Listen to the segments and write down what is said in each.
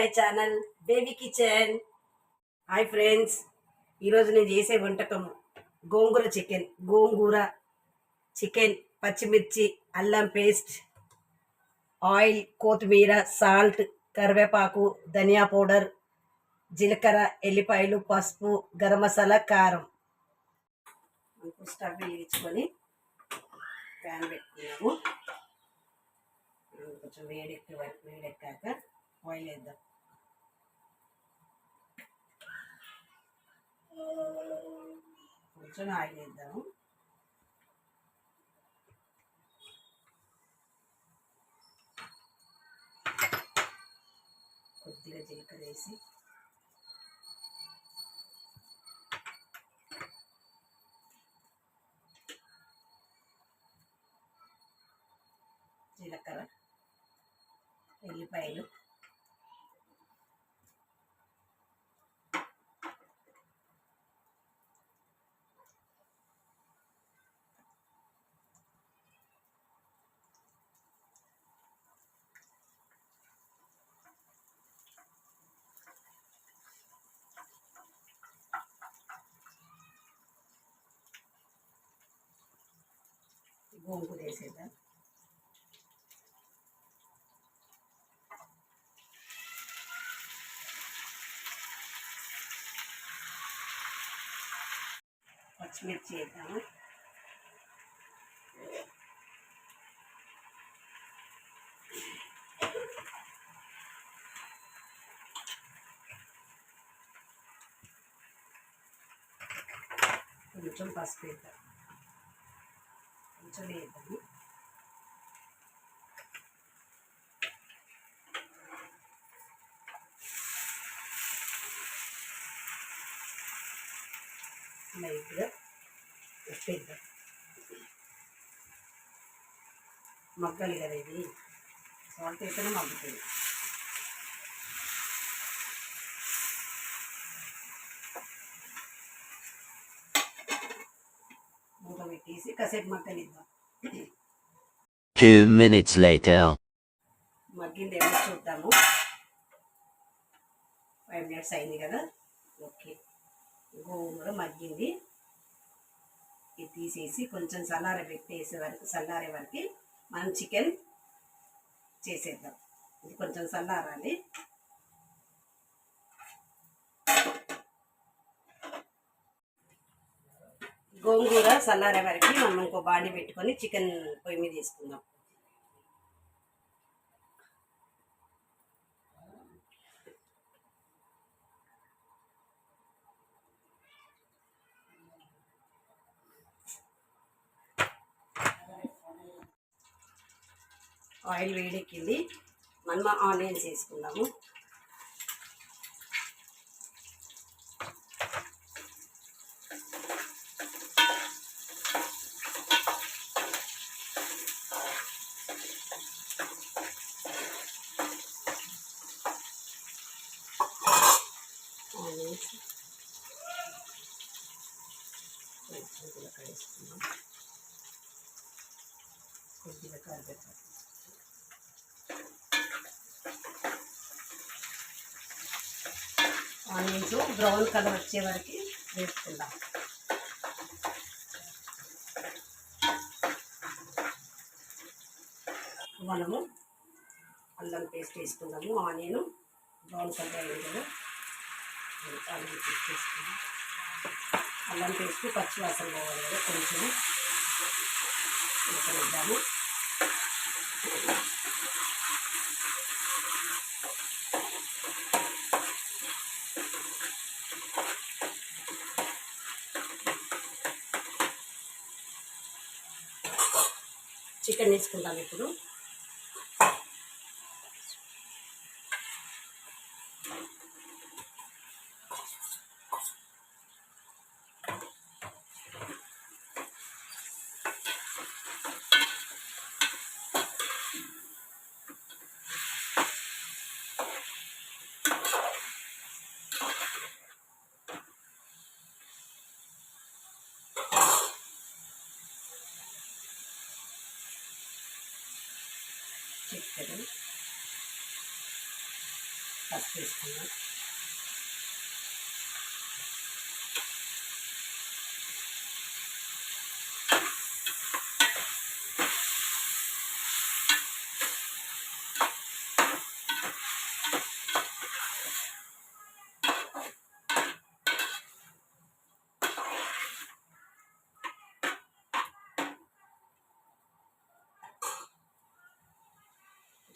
My channel baby kitchen. Hi friends. ఈరోజు నేను చేసే వంటకం గోంగూర చికెన్ గోంగూర చికెన్ పచ్చిమిర్చి అల్లం పేస్ట్ ఆయిల్ కొత్తిమీర సాల్ట్ కరివేపాకు ధనియా పౌడర్ జీలకర్ర ఎల్లిపాయలు పసుపు గరం మసాలా కారం. స్టవ్ వెలిగించుకొని ప్యాన్ పెట్టుకున్నాము. కొంచెం వేడెక్కి వేడెక్కాక ఆయిల్ వేద్దాం. కొంచెం ఆయిల్ వేద్దాము. కొద్దిగా జీలకర్ర వేసి జీలకర్ర ఎల్లిపాయలు గోంగూర వేసేద్దాం పచ్చిమిర్చి వేద్దాము? కొంచెం పసుపు వేద్దాం. కొంచెం వేద్దాము లైట్గా ఉప్పేద్దాం మగ్గాలి కదా ఇది సాల్ట్ పెట్టేసి కాసేపు మగ్గనిద్దాం. Two minutes later. మగ్గిందేమో చూద్దాము. ఫైవ్ మినిట్స్ అయింది కదా? ఓకే. గోంగూర మగ్గింది. ఇది తీసేసి కొంచెం చల్లార పెట్టేసే వరకు చల్లారే వరకు మనం చికెన్ చేసేద్దాం. ఇది కొంచెం చల్లారాలి గోంగూర చల్లారే వరకు మనం ఇంకో బాండి పెట్టుకొని చికెన్ పొయ్యి మీద తీసుకుందాం ఆయిల్ వేడెక్కింది. మనం ఆనియన్స్ వేసుకుందాము. ఆనియన్స్ కొద్దిగా ఆనియన్స్ బ్రౌన్ కలర్ వచ్చే వరకు వేసుకుందాం. మనము అల్లం పేస్ట్ వేసుకుందాము. ఆనియన్ బ్రౌన్ కలర్ అయింది అల్లం పేస్ట్ అల్లం పేస్ట్ పచ్చి వాసన పోవాలి కదా కొంచెం ఉడకనిద్దాము చికెన్ వేసుకుంటాం ఇప్పుడు. చక్కెర పసుపు వేసుకున్నాం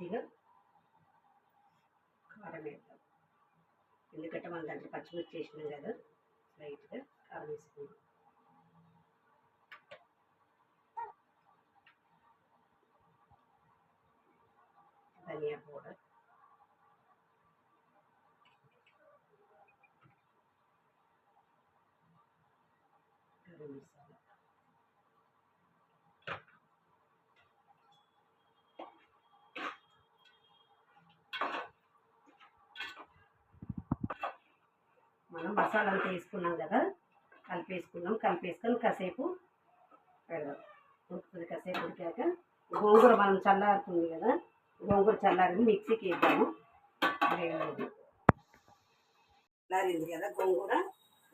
కొద్దిగా కారం వేద్దాం ఎందుకంటే మనం దాంట్లో పచ్చిమిర్చి వేసినాం కదా లైట్గా కారం వేసుకుందాం ధనియా పౌడర్ గరం మసాలా మనం మసాలా అంతా వేసుకున్నాం కదా కలిపేసుకున్నాం. కలిపేసుకొని కాసేపు పెడదాం. ఉడుకుతుంది కాసేపు ఉడికాక. గోంగూర మనం చల్లారుతుంది కదా గోంగూర చల్లారింది మిక్సీకి వేద్దాము. చల్లారింది కదా గోంగూర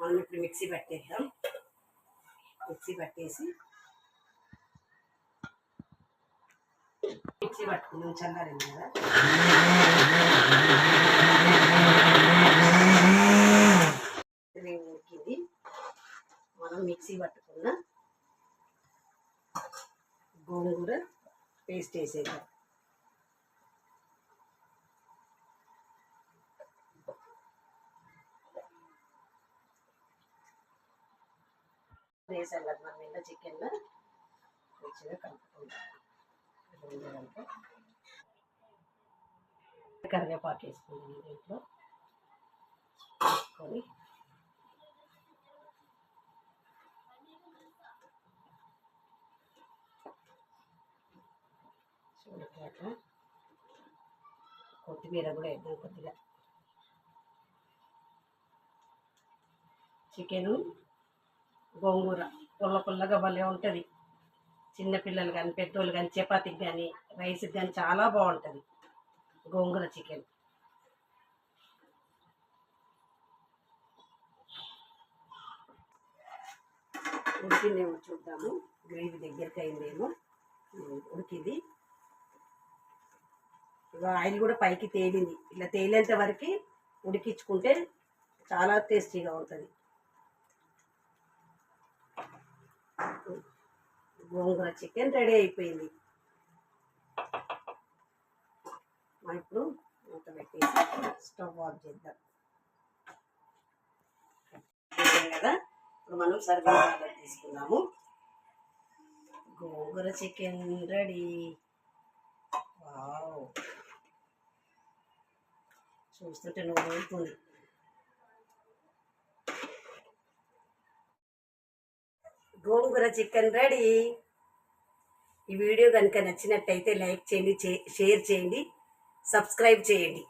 మనం ఇప్పుడు మిక్సీ పట్టేద్దాం. మిక్సీ పట్టేసి మిక్సీ పట్టుకున్నాం చల్లారింది కదా ఇది ఉడికింది మనం మిక్సీ పట్టుకున్న గోంగూర పేస్ట్ వేసేద్దాం వేసాం కదా మనం ఇలా చికెన్లో మంచిగా కలుపుకుంటాం కరివేపాకు వేసుకుందాం దీంట్లో. వేసుకొని చూడకాక కొత్తిమీర కూడా వేద్దాం కొద్దిగా. చికెను గోంగూర పుల్ల పుల్లగా భలే ఉంటుంది. చిన్నపిల్లలు కానీ పెద్దోళ్ళు కానీ చపాతీకి కానీ రైస్కి కానీ చాలా బాగుంటుంది గోంగూర చికెన్. ఉడికిందేమో చూద్దాము. గ్రేవీ దగ్గరికి అయిందేమో. ఉడికింది. ఆయిల్ కూడా పైకి తేలింది. ఇలా తేలేంత వరకు ఉడికించుకుంటే చాలా టేస్టీగా ఉంటుంది. గోంగూర చికెన్ రెడీ అయిపోయింది. ఇప్పుడు మూత పెట్టేసి స్టవ్ ఆఫ్ చేద్దాం. కదా? ఇప్పుడు మనం సర్వింగ్ తీసుకున్నాము గోంగూర చికెన్ రెడీ. వావ్. చూస్తుంటే నువ్వు అవుతుంది గోంగూర చికెన్ రెడీ. ఈ వీడియో కనుక నచ్చినట్టయితే లైక్ చేయండి షేర్ చేయండి సబ్స్క్రైబ్ చేయండి.